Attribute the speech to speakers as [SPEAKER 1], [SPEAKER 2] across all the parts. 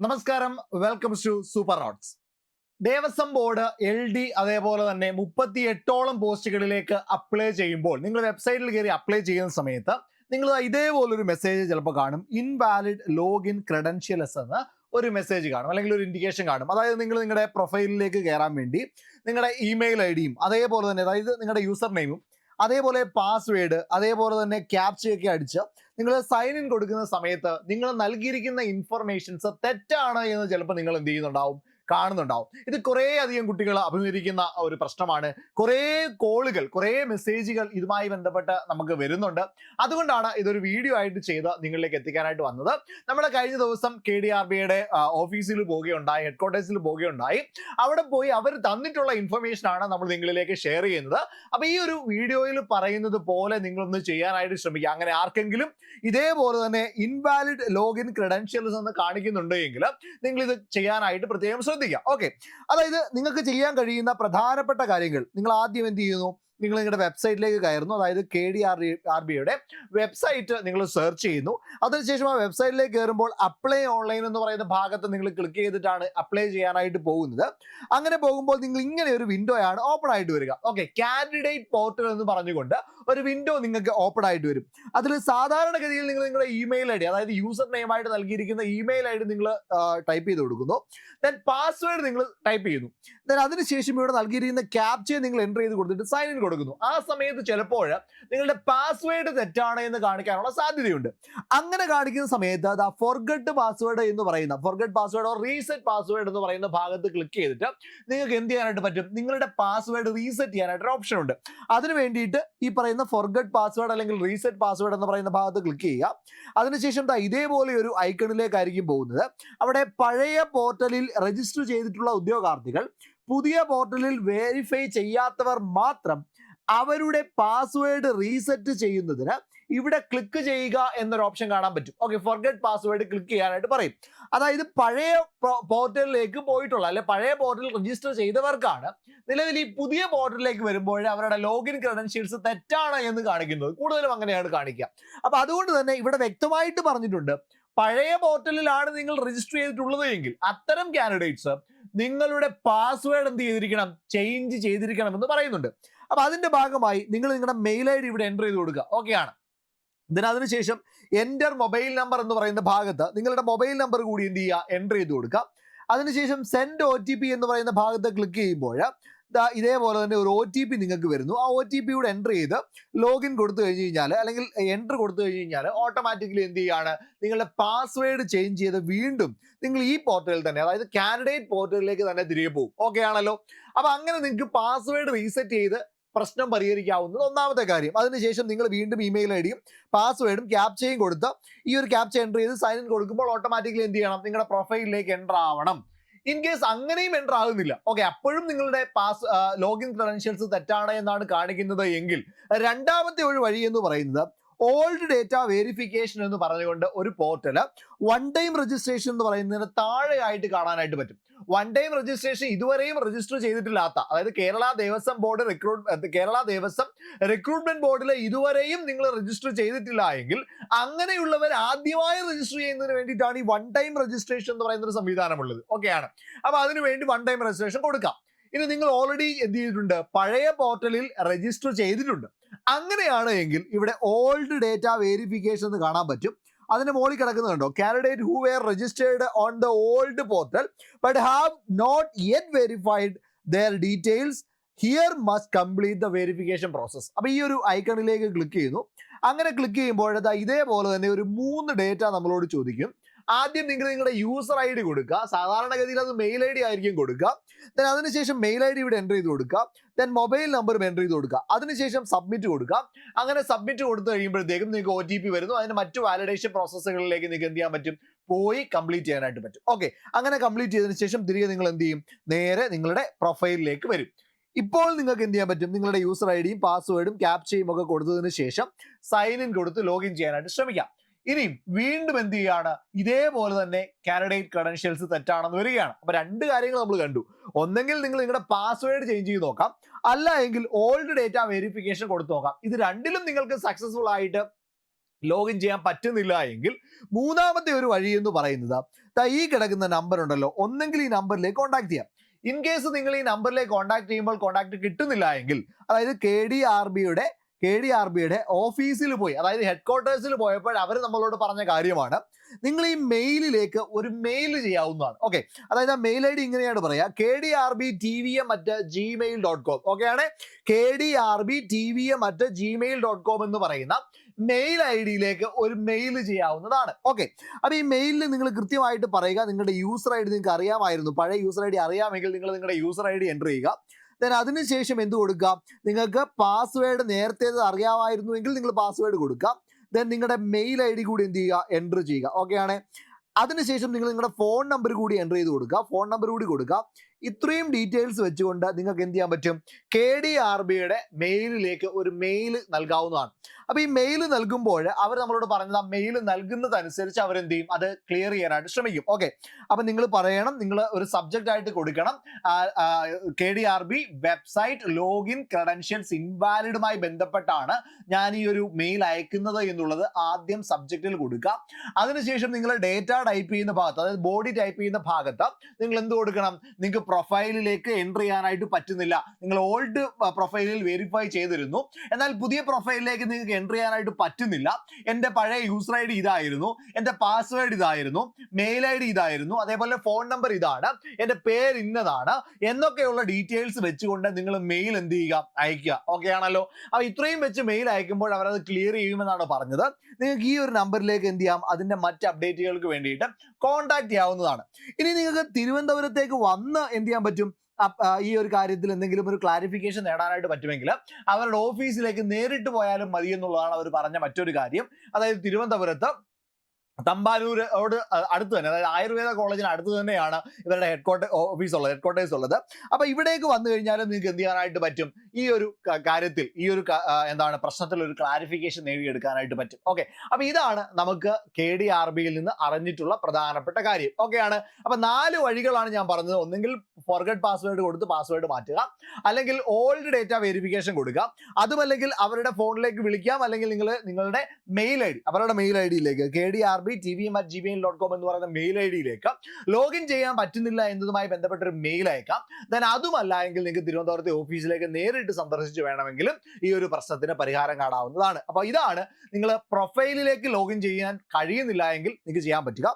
[SPEAKER 1] നമസ്കാരം. Welcome to super roads Devaswom board L D അതേപോലെ തന്നെ മുപ്പത്തി എട്ടോളം പോസ്റ്റുകളിലേക്ക് അപ്ലൈ ചെയ്യുമ്പോൾ നിങ്ങൾ വെബ്സൈറ്റിൽ കയറി അപ്ലൈ ചെയ്യുന്ന സമയത്ത് നിങ്ങൾ ഇതേപോലൊരു മെസ്സേജ് ചിലപ്പോൾ കാണും. ഇൻവാലിഡ് ലോഗിൻ ക്രെഡൻഷ്യൽസ് എന്ന് ഒരു മെസ്സേജ് കാണും. അല്ലെങ്കിൽ ഒരു ഇൻഡിക്കേഷൻ കാണും. അതായത് നിങ്ങൾ നിങ്ങളുടെ പ്രൊഫൈലിലേക്ക് കയറാൻ വേണ്ടി നിങ്ങളുടെ ഇമെയിൽ ഐ ഡിയും അതേപോലെ തന്നെ അതായത് നിങ്ങളുടെ യൂസർ നെയിമും അതേപോലെ പാസ്വേഡ് അതേപോലെ തന്നെ ക്യാപ്ചയൊക്കെ അടിച്ച് നിങ്ങൾ സൈൻ ഇൻ കൊടുക്കുന്ന സമയത്ത് നിങ്ങൾ നൽകിയിരിക്കുന്ന ഇൻഫർമേഷൻസ് തെറ്റാണ് എന്ന് ചിലപ്പോൾ നിങ്ങൾ എന്ത് ചെയ്യുന്നുണ്ടാവും? കാണുന്നുണ്ടാവും. ഇത് കുറേ അധികം കുട്ടികൾ അഭിമുഖീകരിക്കുന്ന ഒരു പ്രശ്നമാണ്. കുറേ കോളുകൾ കുറേ മെസ്സേജുകൾ ഇതുമായി ബന്ധപ്പെട്ട് നമുക്ക് വരുന്നുണ്ട്. അതുകൊണ്ടാണ് ഇതൊരു വീഡിയോ ആയിട്ട് ചെയ്ത് നിങ്ങളിലേക്ക് എത്തിക്കാനായിട്ട് വന്നത്. നമ്മൾ കഴിഞ്ഞ ദിവസം കെ ഡി ആർ ബിയുടെ ഓഫീസിൽ പോവുകയുണ്ടായി ഹെഡ് ക്വാർട്ടേഴ്സിൽ പോവുകയുണ്ടായി. അവിടെ പോയി അവർ തന്നിട്ടുള്ള ഇൻഫർമേഷൻ ആണ് നമ്മൾ നിങ്ങളിലേക്ക് ഷെയർ ചെയ്യുന്നത്. അപ്പൊ ഈ ഒരു വീഡിയോയിൽ പറയുന്നത് പോലെ നിങ്ങളൊന്ന് ചെയ്യാനായിട്ട് ശ്രമിക്കുക. അങ്ങനെ ആർക്കെങ്കിലും ഇതേപോലെ തന്നെ ഇൻവാലിഡ് ലോഗിൻ ക്രെഡൻഷ്യൽസ് എന്ന് കാണിക്കുന്നുണ്ട് എങ്കിൽ നിങ്ങൾ ഇത് ചെയ്യാനായിട്ട് പ്രത്യേകം ഓക്കെ അതായത് നിങ്ങൾക്ക് ചെയ്യാൻ കഴിയുന്ന പ്രധാനപ്പെട്ട കാര്യങ്ങൾ. നിങ്ങൾ ആദ്യം എന്ത് ചെയ്യുന്നു? നിങ്ങൾ നിങ്ങളുടെ വെബ്സൈറ്റിലേക്ക് കയറുന്നു. അതായത് കെ ഡി ആർ ആർ ബിയുടെ വെബ്സൈറ്റ് നിങ്ങൾ സെർച്ച് ചെയ്യുന്നു. അതിനുശേഷം ആ വെബ്സൈറ്റിലേക്ക് കയറുമ്പോൾ അപ്ലൈ ഓൺലൈൻ എന്ന് പറയുന്ന ഭാഗത്ത് നിങ്ങൾ ക്ലിക്ക് ചെയ്തിട്ടാണ് അപ്ലൈ ചെയ്യാനായിട്ട് പോകുന്നത്. അങ്ങനെ പോകുമ്പോൾ നിങ്ങൾ ഇങ്ങനെ ഒരു വിൻഡോ ആണ് ഓപ്പൺ ആയിട്ട് വരിക. ഓക്കെ കാൻഡിഡേറ്റ് പോർട്ടൽ എന്ന് പറഞ്ഞുകൊണ്ട് ഒരു വിൻഡോ നിങ്ങൾക്ക് ഓപ്പൺ ആയിട്ട് വരും. അതിൽ സാധാരണഗതിയിൽ നിങ്ങൾ നിങ്ങളുടെ ഇമെയിൽ ഐ ഡി അതായത് യൂസർ നെയിമായിട്ട് നൽകിയിരിക്കുന്ന ഇമെയിൽ ഐ ഡി നിങ്ങൾ ടൈപ്പ് ചെയ്ത് കൊടുക്കുന്നു. ദെൻ പാസ്വേഡ് നിങ്ങൾ ടൈപ്പ് ചെയ്യുന്നു. ദെൻ അതിനുശേഷം ഇവിടെ നൽകിയിരിക്കുന്ന ക്യാപ്ചയെ നിങ്ങൾ എന്റർ ചെയ്ത് കൊടുത്തിട്ട് സൈൻ ഇൻ കൊടുക്കുന്നു. ആ സമയത്ത് ചിലപ്പോൾ നിങ്ങളുടെ പാസ്വേഡ് തെറ്റാണ് എന്ന് കാണിക്കാനുള്ള സാധ്യതയുണ്ട്. അങ്ങനെ കാണിക്കുന്ന സമയത്ത് അത് ആ ഫോർഗട്ട് പാസ്വേഡ് എന്ന് പറയുന്ന forgot password or reset password എന്ന് പറയുന്ന ഭാഗത്ത് ക്ലിക്ക് ചെയ്തിട്ട് നിങ്ങൾക്ക് എന്ത് ചെയ്യാനായിട്ട് പറ്റും? നിങ്ങളുടെ പാസ്വേഡ് റീസെറ്റ് ചെയ്യാനായിട്ട് ഒരു ഓപ്ഷൻ ഉണ്ട്. അതിന് വേണ്ടിയിട്ട് ഈ പറയുന്ന ഫോർഗട്ട് പാസ്വേഡ് അല്ലെങ്കിൽ റീസെറ്റ് പാസ്വേഡ് എന്ന് പറയുന്ന ഭാഗത്ത് ക്ലിക്ക് ചെയ്യുക. അതിനുശേഷം ഇതേപോലെ ഒരു ഐക്കണിലേക്കായിരിക്കും പോകുന്നത്. അവിടെ പഴയ പോർട്ടലിൽ രജിസ്റ്റർ ചെയ്തിട്ടുള്ള ഉദ്യോഗാർത്ഥികൾ പുതിയ പോർട്ടലിൽ വെരിഫൈ ചെയ്യാത്തവർ മാത്രം അവരുടെ പാസ്വേഡ് റീസെറ്റ് ചെയ്യുന്നതിന് ഇവിടെ ക്ലിക്ക് ചെയ്യുക എന്നൊരു ഓപ്ഷൻ കാണാൻ പറ്റും. ഓക്കെ ഫോർഗെറ്റ് പാസ്വേഡ് ക്ലിക്ക് ചെയ്യാനായിട്ട് പറയും. അതായത് പഴയ പോർട്ടലിലേക്ക് പോയിട്ടുള്ള അല്ലെ പഴയ പോർട്ടൽ രജിസ്റ്റർ ചെയ്തവർക്കാണ് നിലവിൽ ഈ പുതിയ പോർട്ടലിലേക്ക് വരുമ്പോൾ അവരുടെ ലോഗിൻ ക്രെഡൻഷ്യൽസ് തെറ്റാണ് എന്ന് കാണിക്കുന്നത്. കൂടുതലും അങ്ങനെയാണ് കാണിക്കുക. അപ്പൊ അതുകൊണ്ട് തന്നെ ഇവിടെ വ്യക്തമായിട്ട് പറഞ്ഞിട്ടുണ്ട് പഴയ പോർട്ടലിലാണ് നിങ്ങൾ രജിസ്റ്റർ ചെയ്തിട്ടുള്ളത് എങ്കിൽ അത്തരം കാൻഡിഡേറ്റ്സ് നിങ്ങളുടെ പാസ്വേഡ് എന്ത് ചെയ്തിരിക്കണം? ചേഞ്ച് ചെയ്തിരിക്കണം എന്ന് പറയുന്നുണ്ട്. അപ്പൊ അതിന്റെ ഭാഗമായി നിങ്ങൾ നിങ്ങളുടെ മെയിൽ ഐ ഡി ഇവിടെ എന്റർ ചെയ്ത് കൊടുക്കുക. ഓക്കെ ആണ്. ഇതിന് അതിനുശേഷം എന്റർ മൊബൈൽ നമ്പർ എന്ന് പറയുന്ന ഭാഗത്ത് നിങ്ങളുടെ മൊബൈൽ നമ്പർ കൂടി എന്ത് ചെയ്യുക? എന്റർ ചെയ്ത് കൊടുക്കുക. അതിനുശേഷം സെൻഡ് ഒ ടി പി എന്ന് പറയുന്ന ഭാഗത്ത് ക്ലിക്ക് ചെയ്യുമ്പോൾ ഇതേപോലെ തന്നെ ഒരു ഒ ടി പി നിങ്ങൾക്ക് വരുന്നു. ആ ഒ ടി പി കൂടെ എന്റർ ചെയ്ത് ലോഗിൻ കൊടുത്തു കഴിഞ്ഞ് കഴിഞ്ഞാൽ അല്ലെങ്കിൽ എന്റർ കൊടുത്തു കഴിഞ്ഞ് കഴിഞ്ഞാൽ ഓട്ടോമാറ്റിക്കലി എന്ത് ചെയ്യുകയാണ്? നിങ്ങളുടെ പാസ്വേഡ് ചേഞ്ച് ചെയ്ത് വീണ്ടും നിങ്ങൾ ഈ പോർട്ടലിൽ തന്നെ അതായത് കാൻഡിഡേറ്റ് പോർട്ടലിലേക്ക് തന്നെ തിരികെ പോകും. ഓക്കെ ആണല്ലോ? അപ്പൊ അങ്ങനെ നിങ്ങൾക്ക് പാസ്വേഡ് റീസെറ്റ് ചെയ്ത് പ്രശ്നം പരിഹരിക്കാവുന്നത് ഒന്നാമത്തെ കാര്യം. അതിനുശേഷം നിങ്ങൾ വീണ്ടും ഇമെയിൽ ഐ ഡിയും പാസ്വേഡും ക്യാപ്ചയും കൊടുത്ത് ഈ ഒരു ക്യാപ്ച എന്റർ ചെയ്ത് സൈൻ ഇൻ കൊടുക്കുമ്പോൾ ഓട്ടോമാറ്റിക്കലി എന്ത് ചെയ്യണം? നിങ്ങളുടെ പ്രൊഫൈലിലേക്ക് എന്റർ ആവണം. ഇൻ കേസ് അങ്ങനെയും എന്റർ ആകുന്നില്ല ഓക്കെ അപ്പോഴും നിങ്ങളുടെ പാസ് ലോഗിൻ ക്രെഡൻഷ്യൽസ് തെറ്റാണ് എന്നാണ് കാണിക്കുന്നത് എങ്കിൽ രണ്ടാമത്തെ ഒരു വഴി എന്ന് പറയുന്നത് ഓൾഡ് ഡേറ്റ വെരിഫിക്കേഷൻ എന്ന് പറഞ്ഞുകൊണ്ട് ഒരു പോർട്ടൽ വൺ ടൈം രജിസ്ട്രേഷൻ എന്ന് പറയുന്നതിന് താഴെയായിട്ട് കാണാനായിട്ട് പറ്റും. വൺ ടൈം രജിസ്ട്രേഷൻ ഇതുവരെയും രജിസ്റ്റർ ചെയ്തിട്ടില്ലാത്ത അതായത് Kerala Devaswom board recruit Kerala Devaswom recruitment ബോർഡിൽ ഇതുവരെയും നിങ്ങൾ രജിസ്റ്റർ ചെയ്തിട്ടില്ല എങ്കിൽ അങ്ങനെയുള്ളവർ ആദ്യമായി രജിസ്റ്റർ ചെയ്യുന്നതിന് വേണ്ടിയിട്ടാണ് ഈ വൺ ടൈം രജിസ്ട്രേഷൻ എന്ന് പറയുന്ന ഒരു സംവിധാനമുള്ളത്. ഓക്കെയാണ് അപ്പൊ അതിനു വേണ്ടി വൺ ടൈം രജിസ്ട്രേഷൻ കൊടുക്കാം. ഇനി നിങ്ങൾ ഓൾറെഡി എന്ത് ചെയ്തിട്ടുണ്ട്? പഴയ പോർട്ടലിൽ രജിസ്റ്റർ ചെയ്തിട്ടുണ്ട്. അങ്ങനെയാണ് എങ്കിൽ ഇവിടെ ഓൾഡ് ഡേറ്റ വേരിഫിക്കേഷൻ എന്ന് കാണാൻ പറ്റും. അതിന് മുകളിൽ കിടക്കുന്നുണ്ടോ candidate who were registered on the old portal but have not yet verified their details here must complete the verification process അപ്പൊ ഈ ഒരു ഐക്കണിലേക്ക് ക്ലിക്ക് ചെയ്യുന്നു. അങ്ങനെ ക്ലിക്ക് ചെയ്യുമ്പോഴത്തെ ഇതേപോലെ തന്നെ ഒരു മൂന്ന് ഡേറ്റ നമ്മളോട് ചോദിക്കും. ആദ്യം നിങ്ങൾ നിങ്ങളുടെ യൂസർ ഐ ഡി കൊടുക്കുക. സാധാരണഗതിയിൽ അത് മെയിൽ ഐ ഡി ആയിരിക്കും കൊടുക്കുക. ദെൻ അതിനുശേഷം മെയിൽ ഐ ഡി ഇവിടെ എന്റർ ചെയ്ത് കൊടുക്കുക. ദെൻ മൊബൈൽ നമ്പറും എന്റർ ചെയ്ത് കൊടുക്കുക. അതിനുശേഷം സബ്മിറ്റ് കൊടുക്കുക. അങ്ങനെ സബ്മിറ്റ് കൊടുത്തു കഴിയുമ്പോഴത്തേക്കും നിങ്ങൾക്ക് ഒ ടി പി വരുന്നു. അതിന് മറ്റു വാലിഡേഷൻ പ്രോസസ്സുകളിലേക്ക് നിങ്ങൾക്ക് എന്ത് ചെയ്യാൻ പറ്റും? പോയി കംപ്ലീറ്റ് ചെയ്യാനായിട്ട് പറ്റും. ഓക്കെ അങ്ങനെ കംപ്ലീറ്റ് ചെയ്തതിന് ശേഷം തിരികെ നിങ്ങൾ എന്ത് ചെയ്യും? നേരെ നിങ്ങളുടെ പ്രൊഫൈലിലേക്ക് വരും. ഇപ്പോൾ നിങ്ങൾക്ക് എന്ത് ചെയ്യാൻ പറ്റും? നിങ്ങളുടെ യൂസർ ഐ ഡിയും പാസ്വേഡും ക്യാപ്ചയും ഒക്കെ കൊടുത്തതിന് ശേഷം സൈൻ ഇൻ കൊടുത്ത് ലോഗിൻ ചെയ്യാനായിട്ട് ശ്രമിക്കാം. ഇനിയും വീണ്ടും എന്ത് ചെയ്യാണ്? ഇതേപോലെ തന്നെ കാൻഡിഡേറ്റ് ക്രെഡൻഷ്യൽസ് തെറ്റാണെന്ന് വരികയാണ്. അപ്പൊ രണ്ട് കാര്യങ്ങൾ നമ്മൾ കണ്ടു. ഒന്നെങ്കിൽ നിങ്ങൾ നിങ്ങളുടെ പാസ്വേഡ് ചേഞ്ച് ചെയ്ത് നോക്കാം. അല്ല എങ്കിൽ ഓൾഡ് ഡേറ്റ വെരിഫിക്കേഷൻ കൊടുത്തു നോക്കാം. ഇത് രണ്ടിലും നിങ്ങൾക്ക് സക്സസ്ഫുൾ ആയിട്ട് ലോഗിൻ ചെയ്യാൻ പറ്റുന്നില്ല എങ്കിൽ മൂന്നാമത്തെ ഒരു വഴി എന്ന് പറയുന്നത് തൈ ഈ കിടക്കുന്ന നമ്പർ ഉണ്ടല്ലോ. ഒന്നെങ്കിൽ ഈ നമ്പറിലേക്ക് കോൺടാക്ട് ചെയ്യാം. ഇൻ കേസ് നിങ്ങൾ ഈ നമ്പറിലേക്ക് കോൺടാക്ട് ചെയ്യുമ്പോൾ കോൺടാക്ട് കിട്ടുന്നില്ല എങ്കിൽ അതായത് കെ ഡി ആർ ബിയുടെ കെ ഡി ആർ ബിയുടെ ഓഫീസിൽ പോയി. അതായത് ഹെഡ് ക്വാർട്ടേഴ്സിൽ പോയപ്പോൾ അവർ നമ്മളോട് പറഞ്ഞ കാര്യമാണ്. നിങ്ങൾ ഈ മെയിലിലേക്ക് ഒരു മെയിൽ ചെയ്യാവുന്നതാണ്. ഓക്കെ. അതായത് ആ മെയിൽ ഐ ഡി ഇങ്ങനെയാണ് പറയുക. K D R B T V M at gmail dot com okay ആണ്? K D R B T V M at gmail dot com എന്ന് പറയുന്ന മെയിൽ ഐ ഡിയിലേക്ക് ഒരു മെയിൽ ചെയ്യാവുന്നതാണ്. ഓക്കെ. അപ്പോൾ ഈ മെയിലിൽ നിങ്ങൾ കൃത്യമായിട്ട് പറയുക. നിങ്ങളുടെ യൂസർ ഐ ഡി നിങ്ങൾക്ക് അറിയാമായിരുന്നു പഴയ യൂസർ ഐ ഡി അറിയാമെങ്കിൽ നിങ്ങൾ നിങ്ങളുടെ യൂസർ ഐ ഡി എന്റർ ചെയ്യുക. ദെൻ അതിനുശേഷം എന്ത് കൊടുക്കുക നിങ്ങൾക്ക് പാസ്വേഡ് നേരത്തെ അറിയാമായിരുന്നുവെങ്കിൽ നിങ്ങൾ പാസ്വേഡ് കൊടുക്കുക ദെൻ നിങ്ങളുടെ മെയിൽ ഐ ഡി കൂടി എന്ത് ചെയ്യുക? എന്റർ ചെയ്യുക. ഓക്കെ ആണ്? അതിനുശേഷം നിങ്ങൾ നിങ്ങളുടെ ഫോൺ നമ്പർ കൂടി എന്റർ ചെയ്ത് കൊടുക്കുക ഫോൺ നമ്പർ കൂടി കൊടുക്കുക ഇത്രയും ഡീറ്റെയിൽസ് വെച്ചുകൊണ്ട് നിങ്ങൾക്ക് എന്ത് ചെയ്യാൻ പറ്റും? കെ ഡി ആർ ബിയുടെ മെയിലിലേക്ക് ഒരു മെയിൽ നൽകാവുന്നതാണ്. അപ്പോൾ ഈ മെയിൽ നൽകുമ്പോൾ അവർ നമ്മളോട് പറഞ്ഞത് ആ മെയിൽ നൽകുന്നതനുസരിച്ച് അവർ എന്ത് ചെയ്യും അത് ക്ലിയർ ചെയ്യാനായിട്ട് ശ്രമിക്കും. ഓക്കെ അപ്പം നിങ്ങൾ പറയണം നിങ്ങൾ ഒരു സബ്ജക്റ്റ് ആയിട്ട് കൊടുക്കണം. K D R B website login credentials ഇൻവാലിഡുമായി ബന്ധപ്പെട്ടാണ് ഞാൻ ഈ ഒരു മെയിൽ അയക്കുന്നത് എന്നുള്ളത് ആദ്യം സബ്ജക്റ്റിൽ കൊടുക്കുക. അതിനുശേഷം നിങ്ങൾ ഡേറ്റ ടൈപ്പ് ചെയ്യുന്ന ഭാഗത്ത് അതായത് ബോഡി ടൈപ്പ് ചെയ്യുന്ന ഭാഗത്ത് നിങ്ങൾ എന്ത് കൊടുക്കണം? നിങ്ങൾക്ക് പ്രൊഫൈലിലേക്ക് എന്റർ ചെയ്യാനായിട്ട് പറ്റുന്നില്ല. നിങ്ങൾ ഓൾഡ് പ്രൊഫൈലിൽ വെരിഫൈ ചെയ്തിരുന്നു. എന്നാൽ പുതിയ പ്രൊഫൈലിലേക്ക് നിങ്ങൾക്ക് എന്റർ ചെയ്യാനായിട്ട് പറ്റുന്നില്ല. എന്റെ പഴയ യൂസർ ഐ ഡി ഇതായിരുന്നു. എന്റെ പാസ്വേഡ് ഇതായിരുന്നു. മെയിൽ ഐ ഡി ഇതായിരുന്നു. അതേപോലെ ഫോൺ നമ്പർ ഇതാണ്. എന്റെ പേര് ഇന്നതാണ്. എന്നൊക്കെയുള്ള ഡീറ്റെയിൽസ് വെച്ചുകൊണ്ട് നിങ്ങൾ മെയിൽ എന്ത് ചെയ്യുക? അയക്കുക ഓക്കെ ആണല്ലോ? അപ്പോൾ ഇത്രയും വെച്ച് മെയിൽ അയക്കുമ്പോൾ അവരത് ക്ലിയർ ചെയ്യുമെന്നാണ് പറഞ്ഞത്. നിങ്ങൾക്ക് ഈ ഒരു നമ്പറിലേക്ക് എന്ത് ചെയ്യാം? അതിന്റെ മറ്റ് അപ്ഡേറ്റുകൾക്ക് വേണ്ടിയിട്ട് കോൺടാക്ട് ചെയ്യാവുന്നതാണ്. ഇനി നിങ്ങൾക്ക് തിരുവനന്തപുരത്തേക്ക് വന്ന് എന്ത് ചെയ്യാൻ പറ്റും? ഈ ഒരു കാര്യത്തിൽ എന്തെങ്കിലും ഒരു ക്ലാരിഫിക്കേഷൻ നേടാനായിട്ട് പറ്റുമെങ്കിൽ അവരുടെ ഓഫീസിലേക്ക് നേരിട്ട് പോയാലും മതി എന്നുള്ളതാണ് അവർ പറഞ്ഞ മറ്റൊരു കാര്യം. അതായത് തിരുവനന്തപുരത്ത് തമ്പാനൂരോട് അടുത്ത് തന്നെ അതായത് ആയുർവേദ കോളേജിന് അടുത്ത് തന്നെയാണ് ഇവരുടെ ഹെഡ് ക്വാർട്ടർ ഓഫീസ് ഉള്ളത് ഹെഡ് ക്വാർട്ടേഴ്സ് ഉള്ളത്. അപ്പൊ ഇവിടേക്ക് വന്നു കഴിഞ്ഞാലും നിങ്ങൾക്ക് എന്ത് ചെയ്യാനായിട്ട് പറ്റും? ഈ ഒരു കാര്യത്തിൽ ഈ ഒരു എന്താണ് പ്രശ്നത്തിൽ ഒരു ക്ലാരിഫിക്കേഷൻ നേടിയെടുക്കാനായിട്ട് പറ്റും. ഓക്കെ. അപ്പൊ ഇതാണ് നമുക്ക് കെ ഡി ആർ ബിയിൽ നിന്ന് അറിഞ്ഞിട്ടുള്ള പ്രധാനപ്പെട്ട കാര്യം. ഓക്കെയാണ്? അപ്പൊ നാല് വഴികളാണ് ഞാൻ പറഞ്ഞത്. ഒന്നെങ്കിൽ ഫോർഗഡ് പാസ്വേഡ് കൊടുത്ത് പാസ്വേഡ് മാറ്റുക. അല്ലെങ്കിൽ ഓൾഡ് ഡേറ്റ വെരിഫിക്കേഷൻ കൊടുക്കുക. അതുമല്ലെങ്കിൽ അവരുടെ ഫോണിലേക്ക് വിളിക്കാം. അല്ലെങ്കിൽ നിങ്ങൾ നിങ്ങളുടെ മെയിൽ ഐ ഡി അവരുടെ മെയിൽ ഐ ഡിയിലേക്ക് K D R B T V M at gmail dot com എന്ന് പറയുന്ന മെയിൽ ഐ ഡിയിലേക്ക് ലോഗിൻ ചെയ്യാൻ പറ്റുന്നില്ല എന്നതുമായി ബന്ധപ്പെട്ട ഒരു മെയിൽ അയക്കാം. ദൻ അതുമല്ല എങ്കിൽ നിങ്ങൾക്ക് തിരുവനന്തപുരത്തെ ഓഫീസിലേക്ക് നേരിട്ട് സന്ദർശിച്ച് വേണമെങ്കിലും ഈ ഒരു പ്രശ്നത്തിന് പരിഹാരം കാണാവുന്നതാണ്. അപ്പോൾ ഇതാണ് നിങ്ങൾ പ്രൊഫൈലിലേക്ക് ലോഗിൻ ചെയ്യാൻ കഴിയുന്നില്ല എങ്കിൽ നിങ്ങൾക്ക് ചെയ്യാൻ പറ്റുക.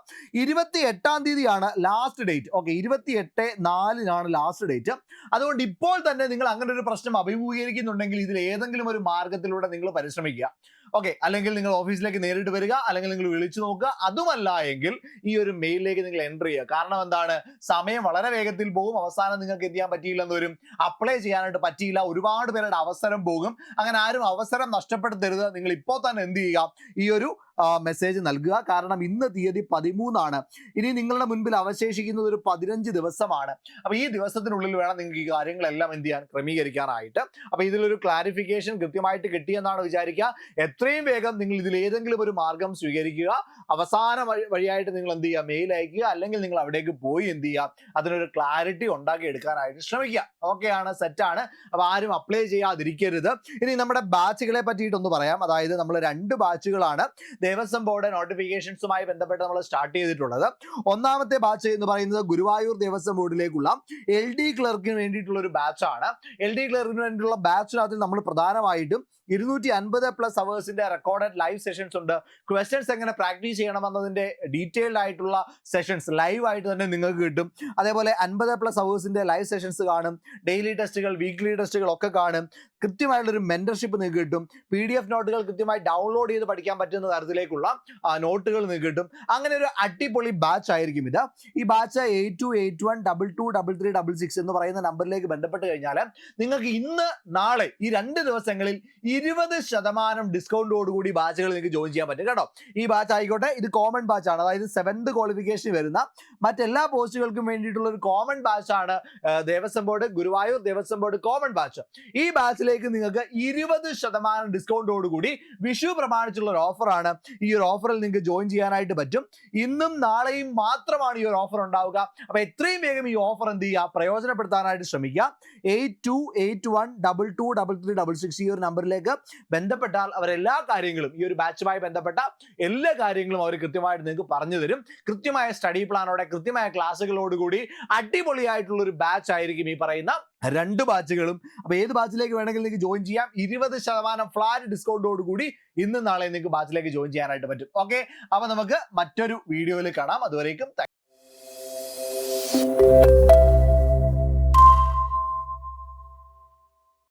[SPEAKER 1] ഇരുപത്തി എട്ടാം തീയതിയാണ് ലാസ്റ്റ് ഡേറ്റ് ഓക്കെ ഇരുപത്തി എട്ട് നാലിനാണ് ലാസ്റ്റ് ഡേറ്റ് അതുകൊണ്ട് ഇപ്പോൾ തന്നെ നിങ്ങൾ അങ്ങനെ ഒരു പ്രശ്നം അഭിമുഖീകരിക്കുന്നുണ്ടെങ്കിൽ ഇതിൽ ഏതെങ്കിലും ഒരു മാർഗത്തിലൂടെ നിങ്ങൾ പരിശ്രമിക്കുക. ഓക്കെ അല്ലെങ്കിൽ നിങ്ങൾ ഓഫീസിലേക്ക് നേരിട്ട് വരിക അല്ലെങ്കിൽ നിങ്ങൾ വിളിച്ചു നോക്കുക. അതുമല്ല എങ്കിൽ ഈ ഒരു മെയിലിലേക്ക് നിങ്ങൾ എന്റർ ചെയ്യുക. കാരണം എന്താണ്? സമയം വളരെ വേഗത്തിൽ പോകും. അവസാനം നിങ്ങൾക്ക് എന്ത് ചെയ്യാൻ പറ്റിയില്ലെന്ന് വരും. അപ്ലൈ ചെയ്യാനായിട്ട് പറ്റിയില്ല. ഒരുപാട് പേരുടെ അവസരം പോകും. അങ്ങനെ ആരും അവസരം നഷ്ടപ്പെടുത്തരുത്. നിങ്ങൾ ഇപ്പോൾ തന്നെ എന്ത് ചെയ്യുക? ഈ ഒരു മെസ്സേജ് നൽകുക. കാരണം ഇന്ന് തീയതി പതിമൂന്നാണ്. ഇനി നിങ്ങളുടെ മുൻപിൽ അവശേഷിക്കുന്നത് ഒരു പതിനഞ്ച് ദിവസമാണ്. അപ്പോൾ ഈ ദിവസത്തിനുള്ളിൽ വേണം നിങ്ങൾക്ക് ഈ കാര്യങ്ങളെല്ലാം എന്ത് ചെയ്യാൻ ക്രമീകരിക്കാനായിട്ട്. അപ്പോൾ ഇതിലൊരു ക്ലാരിഫിക്കേഷൻ കൃത്യമായിട്ട് കിട്ടിയെന്നാണ് വിചാരിക്കുക. എത്രയും വേഗം നിങ്ങൾ ഇതിൽ ഏതെങ്കിലും ഒരു മാർഗം സ്വീകരിക്കുക. അവസാന വഴി വഴിയായിട്ട് നിങ്ങൾ എന്ത് ചെയ്യുക? മെയിൽ അയക്കുക. അല്ലെങ്കിൽ നിങ്ങൾ അവിടേക്ക് പോയി എന്ത് ചെയ്യുക? അതിനൊരു ക്ലാരിറ്റി ഉണ്ടാക്കി എടുക്കാനായിട്ട് ശ്രമിക്കുക. ഓക്കെയാണ് സെറ്റാണ് അപ്പോൾ ആരും അപ്ലൈ ചെയ്യാതിരിക്കരുത്. ഇനി നമ്മുടെ ബാച്ചുകളെ പറ്റിയിട്ടൊന്ന് പറയാം. അതായത് നമ്മൾ രണ്ട് ബാച്ചുകളാണ് ദേവസ്വം ബോർഡ് നോട്ടിഫിക്കേഷൻസുമായി ബന്ധപ്പെട്ട് നമ്മൾ സ്റ്റാർട്ട് ചെയ്തിട്ടുള്ളത്. ഒന്നാമത്തെ ബാച്ച് എന്ന് പറയുന്നത് ഗുരുവായൂർ ദേവസ്വം ബോർഡിലേക്കുള്ള എൽ ഡി ക്ലർക്കിന് വേണ്ടിയിട്ടുള്ള ഒരു ബാച്ചാണ് എൽ ഡി ക്ലർക്കിന് വേണ്ടിയിട്ടുള്ള ബാച്ചിനകത്ത് നമ്മൾ പ്രധാനമായിട്ടും ഇരുന്നൂറ്റി അൻപത് പ്ലസ് അവേഴ്സിന്റെ റെക്കോർഡഡ് ലൈവ് സെഷൻസ് ഉണ്ട്. ക്വസ്റ്റ്യൻസ് എങ്ങനെ പ്രാക്ടീസ് ചെയ്യണമെന്നതിന്റെ ഡീറ്റെയിൽഡ് ആയിട്ടുള്ള സെഷൻസ് ലൈവ് ആയിട്ട് തന്നെ നിങ്ങൾക്ക് കിട്ടും. അതേപോലെ അൻപത് പ്ലസ് അവേഴ്സിന്റെ ലൈവ് സെഷൻസ് കാണും. ഡെയിലി ടെസ്റ്റുകൾ വീക്ക്ലി ടെസ്റ്റുകൾ ഒക്കെ കാണും. കൃത്യമായിട്ടുള്ളൊരു മെന്റർഷിപ്പ് നിങ്ങൾക്ക് കിട്ടും. പി ഡി എഫ് നോട്ടുകൾ കൃത്യമായി ഡൗൺലോഡ് ചെയ്ത് പഠിക്കാൻ പറ്റുന്ന തരത്തിലേക്കുള്ള നോട്ടുകൾ നിങ്ങൾക്ക് കിട്ടും. അങ്ങനെ ഒരു അടിപൊളി ബാച്ച് ആയിരിക്കും ഇത്. ഈ batch eight two eight one double two double three double six എന്ന് പറയുന്ന നമ്പറിലേക്ക് ബന്ധപ്പെട്ട് കഴിഞ്ഞാൽ നിങ്ങൾക്ക് ഇന്ന് നാളെ ഈ രണ്ട് ദിവസങ്ങളിൽ ഇരുപത് ശതമാനം ഡിസ്കൗണ്ടോടുകൂടി ബാച്ചുകൾ നിങ്ങൾക്ക് ജോയിൻ ചെയ്യാൻ പറ്റും. കേട്ടോ? ഈ ബാച്ച് ആയിക്കോട്ടെ ഇത് കോമൺ ബാച്ച് ആണ്. അതായത് സെവൻത് ക്വാളിഫിക്കേഷൻ വരുന്ന മറ്റെല്ലാ പോസ്റ്റുകൾക്കും വേണ്ടിയിട്ടുള്ള ഒരു common ബാച്ചാണ് Devaswom board Guruvayur Devaswom board common batch ഈ ബാച്ചിലേക്ക് നിങ്ങൾക്ക് ഇരുപത് ശതമാനം ഡിസ്കൗണ്ടോടുകൂടി വിഷു പ്രമാണിച്ചുള്ള ഒരു ഓഫറാണ് ഈ ഒരു ഓഫറിൽ നിങ്ങൾക്ക് ജോയിൻ ചെയ്യാനായിട്ട് പറ്റും. ഇന്നും നാളെയും മാത്രമാണ് ഈ ഒരു ഓഫർ ഉണ്ടാവുക. അപ്പൊ എത്രയും വേഗം ഈ ഓഫർ എന്ത് ചെയ്യുക? പ്രയോജനപ്പെടുത്താനായിട്ട് ശ്രമിക്കുക. Eight two eight one double two double three double six ഈ ഒരു നമ്പറിലേക്ക് ബന്ധപ്പെട്ടാൽ അവരെല്ലാ കാര്യങ്ങളും ഈ ഒരു ബാച്ചുമായി ബന്ധപ്പെട്ട എല്ലാ കാര്യങ്ങളും അവർ കൃത്യമായിട്ട് നിങ്ങൾക്ക് പറഞ്ഞു തരും. കൃത്യമായ സ്റ്റഡി പ്ലാനോടെ കൃത്യമായ ക്ലാസ്സുകളോടുകൂടി അടിപൊളിയായിട്ടുള്ള ഒരു ബാച്ച് ആയിരിക്കും ഈ പറയുന്ന രണ്ട് ബാച്ചുകളും. അപ്പൊ ഏത് ബാച്ചിലേക്ക് വേണമെങ്കിൽ നിങ്ങൾക്ക് ജോയിൻ ചെയ്യാം. ഇരുപത് ശതമാനം ഫ്ലാറ്റ് ഡിസ്കൗണ്ടോട് കൂടി ഇന്ന് നാളെ നിങ്ങൾക്ക് ബാച്ചിലേക്ക് ജോയിൻ ചെയ്യാനായിട്ട് പറ്റും. ഓക്കെ അപ്പൊ നമുക്ക് മറ്റൊരു വീഡിയോയിൽ കാണാം. അതുവരേക്കും താങ്ക്.